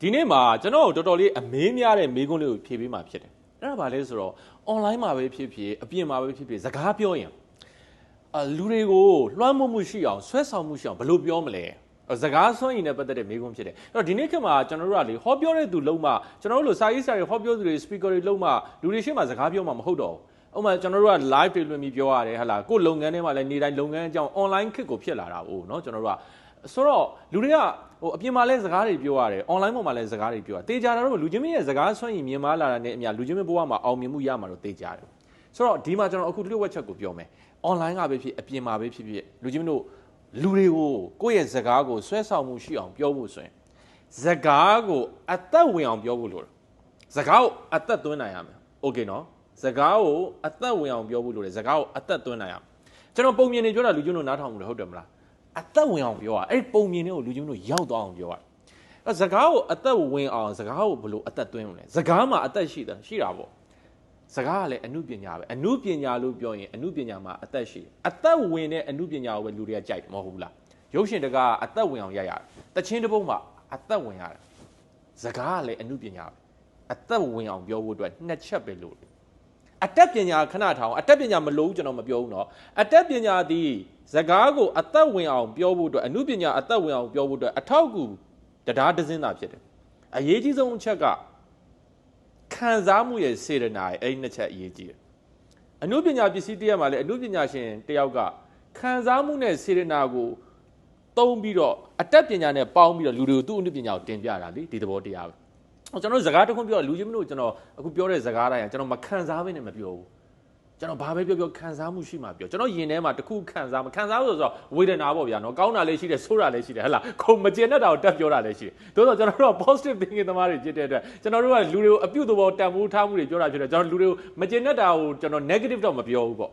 ဒီနေ့မှာကျွန်တော်တို့တော်တော်လေးအမေးများတဲ့မေးခွန်းလေးကိုဖြေပေးမှဖြစ်တယ်အဲ့ဒါဘာလဲဆိုတော့ online မှာပဲဖြစ်ဖြစ်အပြင်မှာပဲဖြစ်ဖြစ်စကားပြောရင်အလူတွေကိုလွှမ်းမိုးမှုရှိအောင်ဆွဲဆောင်မှုရှိအောင်ဘယ်လိုပြောမလဲစကားဆွမ်းရည်နဲ့ပတ်သက်တဲ့မေးခွန်းဖြစ်တယ်အဲ့တော့ဒီနေ့ခေတ်မှာကျွန်တော်တို့ကလေဟောပြောတဲ့သူလုံးမကျွန်တော်တို့လိုစာရေးစာတွေဟောပြောသူတွေ speaker တွေလုံးမလူတွေရှေ့မှာစကားပြောမှာမဟုတ်တော့ဘူးဥပမာကျွန်တော်တို့က live တွေလွှင့်ပြီးပြောရတယ်ဟဟလားကိုယ်လုပ်ငန်းထဲမှာလည်းနေတိုင်းလုပ်ငန်းအကြောင်း online ခေတ်ကိုဖြစ်လာတာ哦เนาะကျွန်တော်တို့က ဆိုတော့လူတွေကဟိုအပြင်မှာလည်းစကားတွေပြောရတယ် online ပေါ်မှာလည်းစကားတွေပြောရတေးကြတာတော့လူချင်းမင်းရဲ့စကားဆွမ်းရည်မြင်မာလာတာနဲ့အမြလူချင်းမင်းဘဝမှာအောင်မြင်မှုရမှာတော့တေးကြတယ်ဆိုတော့ဒီမှာကျွန်တော်အခုလျှို့ဝှက်ချက်ကိုပြောမယ် online ကပဲဖြစ်အပြင်မှာပဲဖြစ်ဖြစ်လူချင်းမင်းတို့လူတွေကိုကိုယ့်ရဲ့စကားကိုဆွဲဆောင်မှုရှိအောင်ပြောဖို့ဆိုရင်စကားကိုအသက်ဝင်အောင်ပြောဖို့လိုတယ်စကားကိုအသက်သွင်းနိုင်ရမယ်โอเคနော်စကားကိုအသက်ဝင်အောင်ပြောဖို့လိုတယ်စကားကိုအသက်သွင်းနိုင်ရမယ်ကျွန်တော်ပုံမြင်နေပြောတာလူချင်းတို့နားထောင်မှုတယ်ဟုတ်တယ်မလား အသက်ဝင်အောင်ပြောရအဲ့ဒီပုံမြင်တွေကိုလူချင်းတို့ရောက်သွားအောင်ပြောရအဲ့စကားကိုအသက်ဝင်အောင်စကားကိုဘယ်လိုအသက်သွင်းမလဲစကားမှာအသက်ရှိတာရှိတာပေါ့စကားကလည်းအမှုပညာပဲအမှုပညာလို့ပြောရင်အမှုပညာမှာအသက်ရှိတယ်အသက်ဝင်တဲ့အမှုပညာကိုပဲလူတွေကကြိုက်တယ်မဟုတ်ဘူးလားရုပ်ရှင်တကားကအသက်ဝင်အောင်ရိုက်ရတယ်တချင်းတစ်ပုတ်မှာအသက်ဝင်ရတယ်စကားကလည်းအမှုပညာပဲအသက်ဝင်အောင်ပြောဖို့အတွက်နှစ်ချက်ပဲလို့ အတက်ပညာခဏထောင်အတက်ပညာမလို့ကျွန်တော်မပြောဘူးเนาะအတက်ပညာသည်စကားကိုအသက်ဝင်အောင်ပြောဖို့အတွက်အမှုပညာအသက်ဝင်အောင်ပြောဖို့အတွက်အထောက်အကူတရားတစ်စင်းသာဖြစ်တယ်အရေးကြီးဆုံးအချက်က ခံစားမှုရဲ့စေရနာရဲ့အဲ့ဒီနှစ်ချက်အရေးကြီးတယ်။အနုပညာပစ္စည်းတစ်ရက်မှာလည်းအနုပညာရှင်တစ်ယောက်ကခံစားမှုနဲ့စေရနာကိုသုံးပြီးတော့အတတ်ပညာနဲ့ပေါင်းပြီးတော့လူတွေကိုသူ့အနုပညာကိုတင်ပြတာလေဒီသဘောတရားပဲ။ ကျွန်တော်စကားတစ်ခုပြောလူချင်းမလို့ကျွန်တော်အခုပြောတဲ့စကားတိုင်းကကျွန်တော်မခံစားဘဲနဲ့မပြောဘူး။ကျွန်တော်ဘာပဲပြောပြောခံစားမှုရှိမှပြောကျွန်တော်ယင်ထဲမှာတစ်ခုခံစားမခံစားလို့ဆိုတော့ဝေဒနာပေါ့ဗျာနော်ကောင်းတာလည်းရှိတယ်ဆိုးတာလည်းရှိတယ်ဟဲ့လားခုံမကျင်တဲ့တာကိုတက်ပြောတာလည်းရှိတယ်သို့တော့ကျွန်တော်တို့က positive thinking သမားတွေဖြစ်တဲ့အတွက်ကျွန်တော်တို့ကလူတွေကိုအပြုတ်သဘောတန်ဖိုးထားမှုတွေပြောတာဖြစ်တယ်ကျွန်တော်လူတွေကိုမကျင်တဲ့တာကိုကျွန်တော် negative တော့မပြောဘူးပေါ့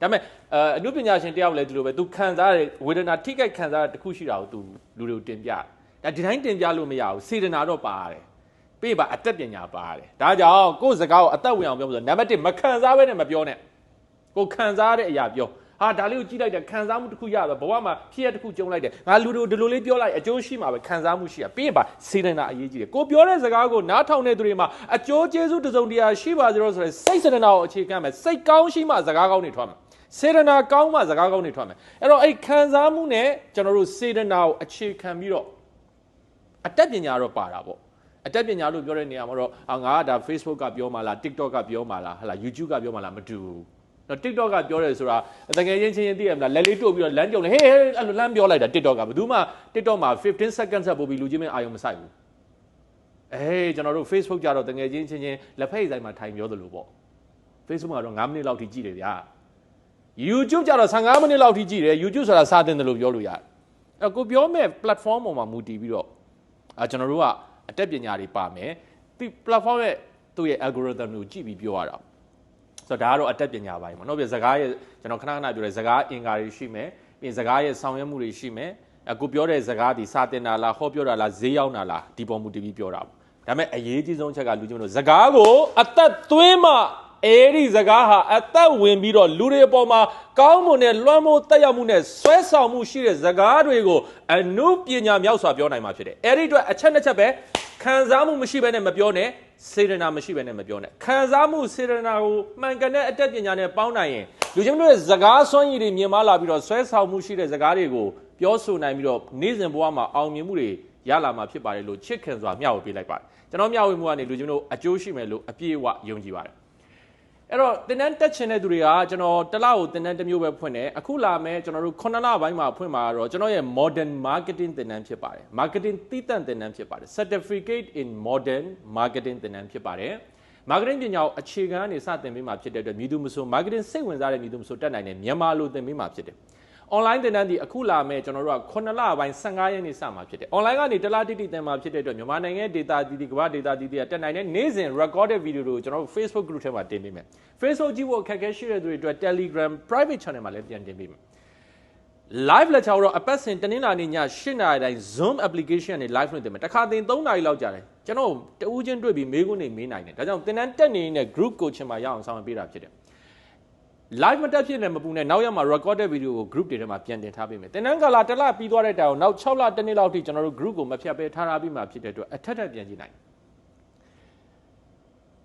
ဒါပေမဲ့အဲအနုပညာရှင်တယောက်လည်းဒီလိုပဲ तू ခံစားရတဲ့ဝေဒနာထိခိုက်ခံစားရတဲ့တစ်ခုရှိတာကို तू လူတွေကိုတင်ပြတယ်ဒါဒီတိုင်းတင်ပြလို့မရဘူးစေတနာတော့ပါရတယ် ပေးပါအသက်ပညာပါရတယ်ဒါကြောင့်ကိုယ့်စကားကိုအသက်ဝင်အောင်ပြောလို့ဆိုနံပါတ်1မခံစားဘဲနဲ့မပြောနဲ့ကိုခံစားတဲ့အရာပြောဟာဒါလေးကိုကြည့်လိုက်တယ်ခံစားမှုတစ်ခုရတော့ဘဝမှာဖြစ်ရတစ်ခုကြုံလိုက်တယ်ငါလူတို့ဒီလိုလေးပြောလိုက်အကျိုးရှိမှာပဲခံစားမှုရှိရပြီးရင်ပါစေတနာအရေးကြီးတယ်ကိုပြောတဲ့စကားကိုနားထောင်တဲ့သူတွေမှာအကျိုးကျေးဇူးတစ်စုံတရာရှိပါစေလို့ဆိုရယ်စိတ်စေတနာကိုအခြေခံမယ်စိတ်ကောင်းရှိမှစကားကောင်းတွေထွက်မယ်စေတနာကောင်းမှစကားကောင်းတွေထွက်မယ်အဲ့တော့အဲ့ခံစားမှုနဲ့ကျွန်တော်တို့စေတနာကိုအခြေခံပြီးတော့အတတ်ပညာတော့ပါတာပေါ့ အတတ်ပညာလို့ပြောတဲ့နေရာမှာတော့အာငါကဒါ Facebook ကပြောမှလား TikTok ကပြောမှလားဟလာ YouTube ကပြောမှလားမတူဘူးတော့ TikTok ကပြောတယ်ဆိုတာတကယ်ချင်းချင်းသိရမလားလက်လေးတို့ပြီးတော့လမ်းကြုံလေဟေးဟေးအဲ့လိုလမ်းပြောလိုက်တာ TikTok ကဘယ်သူမှ TikTok မှာ15 seconds ဆက်ပို့ပြီးလူချင်းမင်းအာယုံမဆိုင်ဘူးအေးကျွန်တော်တို့ Facebook ကြတော့တကယ်ချင်းချင်းချင်းလက်ဖက်ဆိုင်မှာထိုင်ပြောသလိုပေါ့ Facebook ကတော့9မိနစ်လောက်ထိကြည့်တယ်ဗျာ YouTube ကြတော့15မိနစ်လောက်ထိကြည့်တယ် YouTube ဆိုတာစာတင်တယ်လို့ပြောလို့ရတယ်အဲ့ကိုပြောမဲ့ platform ပေါ်မှာမူတည်ပြီးတော့အဲကျွန်တော်တို့က အတက်ပညာတွေပါမယ်ဒီ platform ရဲ့သူ့ရဲ့ algorithm ကိုကြည့်ပြီးပြောရတာဆိုတော့ဒါကတော့အတက်ပညာပိုင်းပေါ့နော်ပြစကားရဲ့ကျွန်တော်ခဏခဏပြောတယ်စကားအင်္ဂါတွေရှိမယ်ပြီးစကားရဲ့ဆောင်ရွက်မှုတွေရှိမယ်အခုပြောတဲ့စကားဒီစာတင်တာလားဟောပြောတာလားဈေးရောက်တာလားဒီပေါ်မူတည်ပြီးပြောတာပေါ့ဒါပေမဲ့အရေးကြီးဆုံးအချက်ကလူချင်းတို့စကားကိုအသက်သွင်းမှ အဲ့ဒီစကားဟာအသက်ဝင်ပြီးတော့လူတွေအပေါ်မှာကောင်းမွန်တဲ့လွှမ်းမိုးတက်ရောက်မှုနဲ့ဆွဲဆောင်မှုရှိတဲ့စကားတွေကိုအနုပညာမြောက်စွာပြောနိုင်မှာဖြစ်တယ်အဲ့ဒီအတွက်အချက်နှစ်ချက်ပဲခံစားမှုမရှိဘဲနဲ့မပြောနဲ့စေတနာမရှိဘဲနဲ့မပြောနဲ့ခံစားမှုစေတနာကိုမှန်ကန်တဲ့အတတ်ပညာနဲ့ပေါင်းနိုင်ရင်လူချင်းတို့ရဲ့စကားစွမ်းရည်တွေမြင်မာလာပြီးတော့ဆွဲဆောင်မှုရှိတဲ့စကားတွေကိုပြောဆိုနိုင်ပြီးတော့နေ့စဉ်ဘဝမှာအောင်မြင်မှုတွေရလာမှာဖြစ်ပါတယ်လို့ချစ်ခင်စွာမျှဝေပေးလိုက်ပါတယ်ကျွန်တော်မျှဝေမှုကနေလူချင်းတို့အကျိုးရှိမယ်လို့အပြည့်အဝယုံကြည်ပါတယ် အဲ့တော့တင်တန်းတက်ချင်တဲ့သူတွေကကျွန်တော်တစ်လောက်ကိုတင်တန်းတစ်မျိုးပဲဖွင့်တယ်အခုလာမယ်ကျွန်တော်တို့ခုနှစ်လပိုင်းမှာဖွင့်မှာတော့ကျွန်တော်ရဲ့ modern marketing တင်တန်းဖြစ်ပါတယ် marketing တည်တံ့တင်တန်းဖြစ်ပါတယ် certificate in modern marketing တင်တန်းဖြစ်ပါတယ် marketing ပညာကိုအခြေခံကနေစတင်ပေးမှာဖြစ်တဲ့အတွက်မြည်သူမဆို marketing စိတ်ဝင်စားတဲ့မြည်သူမဆိုတက်နိုင်တဲ့မြန်မာလိုသင်ပေးမှာဖြစ်တယ် online သင်တန်းဒီအခုလာမဲ့ကျွန်တော်တို့က9လပိုင်း15ရက်နေ့စမှာဖြစ်တယ် online ကနေတလားတိတိသင်မှာဖြစ်တဲ့အတွက်မြန်မာနိုင်ငံ data တီတီကမ္ဘာ data တီတီကတက်နိုင်တဲ့နေ့စဉ် recorded video တွေကိုကျွန်တော်တို့ Facebook group ထဲမှာတင်ပေးမယ် Facebook ကြည့်ဖို့အခက်အခဲရှိတဲ့သူတွေအတွက် Telegram private channel မှာလည်းပြန်တင်ပေးမယ် live lecture တော့အပတ်စဉ်တနင်္လာနေ့ည8နာရီတိုင်း Zoom application နဲ့ live လုပ်တင်မယ်တစ်ခါသင်3နာရီလောက်ကြာတယ်ကျွန်တော်တဦးချင်းတွေ့ပြီးမေးခွန်းတွေမေးနိုင်တယ်ဒါကြောင့်သင်တန်းတက်နေတဲ့ group coaching မှာရအောင်ဆောင်ရွက်ပေးတာဖြစ်တယ် live မတက်ဖြစ်နေမပူနဲ့နောက်ရက်မှာ recorded video ကို group တွေထဲမှာပြန်တင်ထားပေးမယ်တင်နန်းကာလာတစ်လပြီးသွားတဲ့တိုင်အောင်နောက်6လတစ်နှစ်လောက်ထိကျွန်တော်တို့ group ကိုမဖြတ်ပဲထားထားပြီးမှဖြစ်တဲ့အတွက်အထက်ထက်ပြန်ကြည့်နိုင်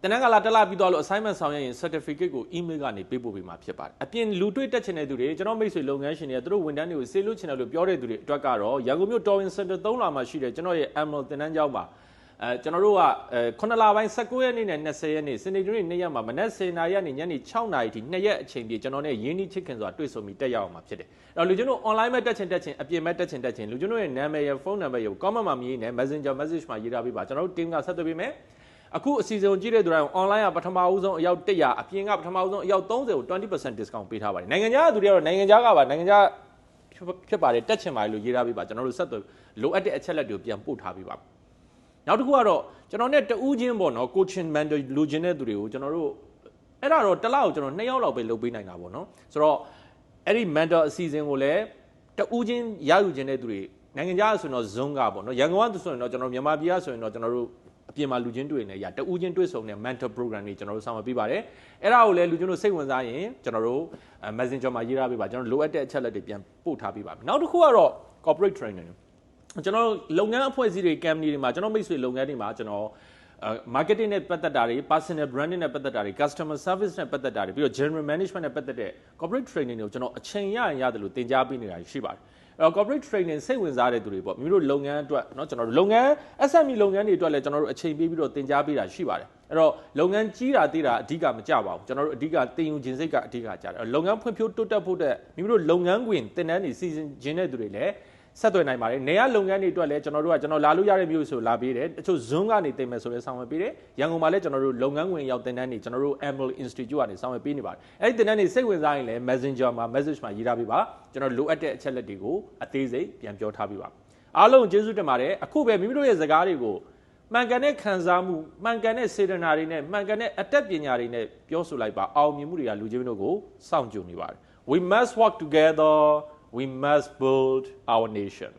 တင်နန်းကာလာတစ်လပြီးသွားလို့ assignment ဆောင်ရရင် certificate ကို email ကနေပေးပို့ပေးမှာဖြစ်ပါတယ်အပြင်လူတွေ့တက်ချင်တဲ့သူတွေကျွန်တော်မိတ်ဆွေလုပ်ငန်းရှင်တွေကသူတို့ဝန်ထမ်းတွေကိုစေလို့ချင်တယ်လို့ပြောတဲ့သူတွေအတွက်ကတော့ရန်ကုန်မြို့ Torwin Center 3လမှာရှိတဲ့ကျွန်တော်ရဲ့ Emerald တင်နန်းကျောင်းမှာ အဲကျွန်တော်တို့ကအဲ9လပိုင်း19ရက်နေ့နဲ့20ရက်နေ့စနေနေ့နေ့ရက်မှာမနက်10:00နာရီကနေညနေ6:00နာရီထိနှစ်ရက်အချိန်ပြည့်ကျွန်တော်နဲ့ရင်းနှီးချစ်ခင်စွာတွေ့ဆုံပြီးတက်ရောက်အောင်မှာဖြစ်တယ်။အဲ့တော့လူကျွန်တော် online မဲ့တက်ချင်တက်ချင်အပြင်မဲ့တက်ချင်တက်ချင်လူကျွန်တော်ရဲ့နာမည်ရယ်ဖုန်းနံပါတ်ရယ် comment မှာမြည်နေ Messenger message မှာရေးထားပေးပါကျွန်တော်တို့ team ကဆက်သွယ်ပေးမယ်။အခုအစီအစဉ်ကိုကြည့်တဲ့သူတိုင်း online ကပထမဦးဆုံးအယောက်100အပြင်ကပထမဦးဆုံးအယောက်30ကို20% discount ပေးထားပါတယ်။နိုင်ငံခြားကသူတွေကတော့နိုင်ငံခြားကပါနိုင်ငံခြားဖြစ်ပါတယ်တက်ချင်ပါတယ်လို့ရေးထားပေးပါကျွန်တော်တို့ဆက်သွယ်လိုအပ်တဲ့အချက်လက်တွေကိုပြန်ပို့ထားပေးပါ။ နောက်တစ်ခုကတော့ကျွန်တော်နဲ့တဦးချင်းပေါ့နော် coaching mentor လူချင်းတဲ့သူတွေကိုကျွန်တော်တို့အဲ့ဒါတော့တစ်လောက်ကျွန်တော်2ယောက်လောက်ပဲလုပ်ပေးနိုင်တာပေါ့နော်ဆိုတော့အဲ့ဒီ mentor အစီအစဉ်ကိုလည်းတဦးချင်းရယူခြင်းတဲ့သူတွေနိုင်ငံခြားဆိုရင်တော့ Zoom ကပေါ့နော်ရန်ကုန်ကဆိုရင်တော့ကျွန်တော်မြန်မာပြည်ကဆိုရင်တော့ကျွန်တော်တို့အပြင်မှာလူချင်းတွေ့နေရတဦးချင်းတွေ့ဆုံတဲ့ mentor program တွေကျွန်တော်တို့ဆောင်ရွက်ပေးပါတယ်အဲ့ဒါကိုလည်းလူချင်းတို့စိတ်ဝင်စားရင်ကျွန်တော်တို့ Messenger မှာရေးထားပေးပါကျွန်တော်လိုအပ်တဲ့အချက်လက်တွေပြန်ပို့ထားပေးပါမယ်နောက်တစ်ခုကတော့ corporate training ကျွန်တော်လုပ်ငန်းအဖွဲ့အစည်းတွေ company တွေမှာကျွန်တော်မိတ်ဆွေလုပ်ငန်းတွေမှာကျွန်တော်အဲ marketing နဲ့ပတ်သက်တာတွေ personal branding နဲ့ပတ်သက်တာတွေ customer service နဲ့ပတ်သက်တာတွေပြီးတော့ general management နဲ့ပတ်သက်တဲ့ corporate training တွေကိုကျွန်တော်အချိန်ရရင်ရတယ်လို့သင်ကြားပေးနေတာရှိပါတယ်အဲ့တော့ corporate training စိတ်ဝင်စားတဲ့သူတွေပေါ့မိမိတို့လုပ်ငန်းအတွက်เนาะကျွန်တော်တို့လုပ်ငန်း SME လုပ်ငန်းတွေအတွက်လည်းကျွန်တော်တို့အချိန်ပေးပြီးတော့သင်ကြားပေးတာရှိပါတယ်အဲ့တော့လုပ်ငန်းကြီးတာသေးတာအဓိကမကြပါဘူးကျွန်တော်တို့အဓိကတင်ယူခြင်းစိတ်ကအဓိကကြတယ်လုပ်ငန်းဖွံ့ဖြိုးတိုးတက်ဖို့တဲ့မိမိတို့လုပ်ငန်းခွင်တင်တန်းတွေစီစဉ်ခြင်းတဲ့သူတွေလည်း ဆက်သွယ်နိုင်ပါတယ်။နေရလုပ်ငန်းတွေအတွက်လည်းကျွန်တော်တို့ကကျွန်တော်လာလို့ရတဲ့မျိုးဆိုလာပေးတယ်။တချို့ Zoom ကနေတင်မယ်ဆိုလည်းဆောင်ရွက်ပေးတယ်။ရန်ကုန်မှာလည်းကျွန်တော်တို့လုပ်ငန်းဝင်ရောက်တင်တန်းတွေကျွန်တော်တို့ Emerald Institute ကနေဆောင်ရွက်ပေးနေပါတယ်။အဲ့ဒီတင်တန်းတွေစိတ်ဝင်စားရင်လည်း Messenger မှာ message မှာရေးထားပေးပါ။ကျွန်တော်လိုအပ်တဲ့အချက်လက်တွေကိုအသေးစိတ်ပြန်ပြောထားပေးပါ။အားလုံးကျေးဇူးတင်ပါတယ်။အခုပဲမိမိတို့ရဲ့စကားတွေကိုမှန်ကန်တဲ့ခံစားမှုမှန်ကန်တဲ့စေတနာတွေနဲ့မှန်ကန်တဲ့အတတ်ပညာတွေနဲ့ပြောဆိုလိုက်ပါအောင်မြင်မှုတွေကလူချင်းတို့ကိုစောင့်ကြိုနေပါတယ် We must work together we must build our nation